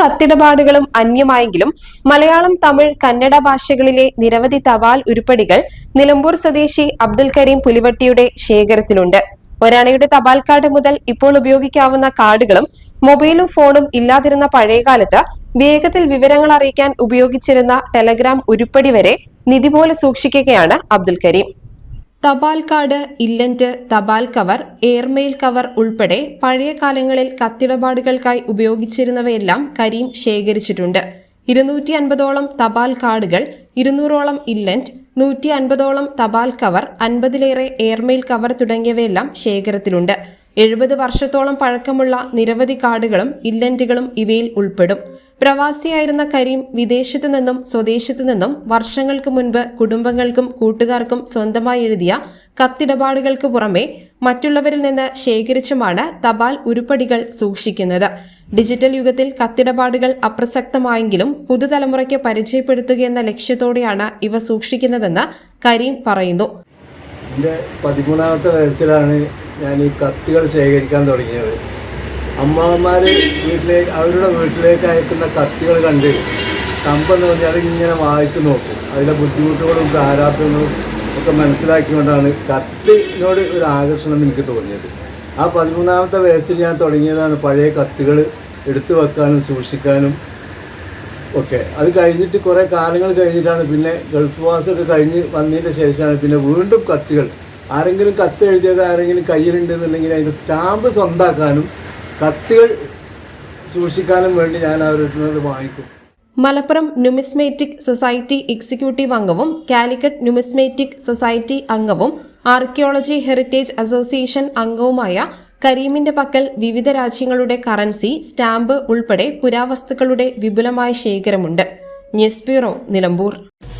കത്തിടപാടുകളും അന്യമായെങ്കിലും മലയാളം തമിഴ് കന്നഡ ഭാഷകളിലെ നിരവധി തപാൽ ഉരുപ്പടികൾ നിലമ്പൂർ സ്വദേശി അബ്ദുൽ കരീം പുലിവട്ടിയുടെ ശേഖരത്തിലുണ്ട്. ഒരണയുടെ തപാൽ കാർഡ് മുതൽ ഇപ്പോൾ ഉപയോഗിക്കാവുന്ന കാർഡുകളും മൊബൈലും ഫോണും ഇല്ലാതിരുന്ന പഴയകാലത്ത് വേഗത്തിൽ വിവരങ്ങൾ അറിയിക്കാൻ ഉപയോഗിച്ചിരുന്ന ടെലഗ്രാം ഉരുപ്പടി വരെ നിധി പോലെ സൂക്ഷിക്കുകയാണ് അബ്ദുൽ കരീം. തപാൽ കാർഡ് ഇല്ലന്റ് തപാൽ കവർ എയർമെയിൽ കവർ ഉൾപ്പെടെ പഴയ കാലങ്ങളിൽ കത്തിടപാടുകൾക്കായി ഉപയോഗിച്ചിരുന്നവയെല്ലാം കരീം ശേഖരിച്ചിട്ടുണ്ട്. ഇരുന്നൂറ്റി അൻപതോളം തപാൽ കാർഡുകൾ ഇരുന്നൂറോളം ഇല്ലന്റ് നൂറ്റി അൻപതോളം തപാൽ കവർ അൻപതിലേറെ എയർമെയിൽ കവർ തുടങ്ങിയവയെല്ലാം ശേഖരത്തിലുണ്ട്. എഴുപത് വർഷത്തോളം പഴക്കമുള്ള നിരവധി കാർഡുകളും ഇല്ലന്റുകളും ഇവയിൽ ഉൾപ്പെടും. പ്രവാസിയായിരുന്ന കരീം വിദേശത്തു നിന്നും സ്വദേശത്തു നിന്നും വർഷങ്ങൾക്ക് മുൻപ് കുടുംബങ്ങൾക്കും കൂട്ടുകാർക്കും സ്വന്തമായി എഴുതിയ കത്തിടപാടുകൾക്ക് പുറമെ മറ്റുള്ളവരിൽ നിന്ന് ശേഖരിച്ചുമാണ് തപാൽ ഉരുപ്പടികൾ സൂക്ഷിക്കുന്നത്. ഡിജിറ്റൽ യുഗത്തിൽ കത്തിടപാടുകൾ അപ്രസക്തമായെങ്കിലും പുതുതലമുറയ്ക്ക് പരിചയപ്പെടുത്തുക എന്ന ലക്ഷ്യത്തോടെയാണ് ഇവ സൂക്ഷിക്കുന്നതെന്ന് കരീം പറയുന്നു. പതിമൂന്നാമത്തെ വയസ്സിലാണ് ഞാൻ ഈ കത്തികൾ ശേഖരിക്കാൻ തുടങ്ങിയത്. അമ്മാവന്മാർ വീട്ടിലേക്ക് അവരുടെ വീട്ടിലേക്ക് അയക്കുന്ന കത്തികൾ കണ്ട് കമ്പെന്ന് പറഞ്ഞാൽ അതിങ്ങനെ വായിച്ചു നോക്കും. അതിലെ ബുദ്ധിമുട്ടുകളും പ്രാരാബ്ദങ്ങളും ഒക്കെ മനസ്സിലാക്കിക്കൊണ്ടാണ് കത്തിനോട് ഒരു ആകർഷണം എനിക്ക് തോന്നിയത്. ആ പതിമൂന്നാമത്തെ വയസ്സിൽ ഞാൻ തുടങ്ങിയതാണ് പഴയ കത്തുകൾ എടുത്തു വെക്കാനും സൂക്ഷിക്കാനും ഒക്കെ. അത് കഴിഞ്ഞിട്ട് കുറേ കാലങ്ങൾ കഴിഞ്ഞിട്ടാണ് പിന്നെ ഗൾഫ് വാസൊക്കെ കഴിഞ്ഞ് വന്നതിന്റെ ശേഷമാണ് പിന്നെ വീണ്ടും കത്തുകൾ ആരെങ്കിലും കത്ത് എഴുതിയത് ആരെങ്കിലും കയ്യിലുണ്ട് എന്നുണ്ടെങ്കിൽ അതിന്റെ സ്റ്റാമ്പ് സ്വന്താക്കാനും കത്തുകൾ സൂക്ഷിക്കാനും വേണ്ടി ഞാൻ അവരുടെ വാങ്ങിക്കും. മലപ്പുറം ന്യൂമിസ്മേറ്റിക് സൊസൈറ്റി എക്സിക്യൂട്ടീവ് അംഗവും കാലിക്കറ്റ് ന്യൂമിസ്മേറ്റിക് സൊസൈറ്റി അംഗവും ആർക്കിയോളജി ഹെറിറ്റേജ് അസോസിയേഷൻ അംഗവുമായ കരീമിന്റെ പക്കൽ വിവിധ രാജ്യങ്ങളുടെ കറൻസി സ്റ്റാമ്പ് ഉൾപ്പെടെ പുരാവസ്തുക്കളുടെ വിപുലമായ ശേഖരമുണ്ട്. News bureau Nilambur.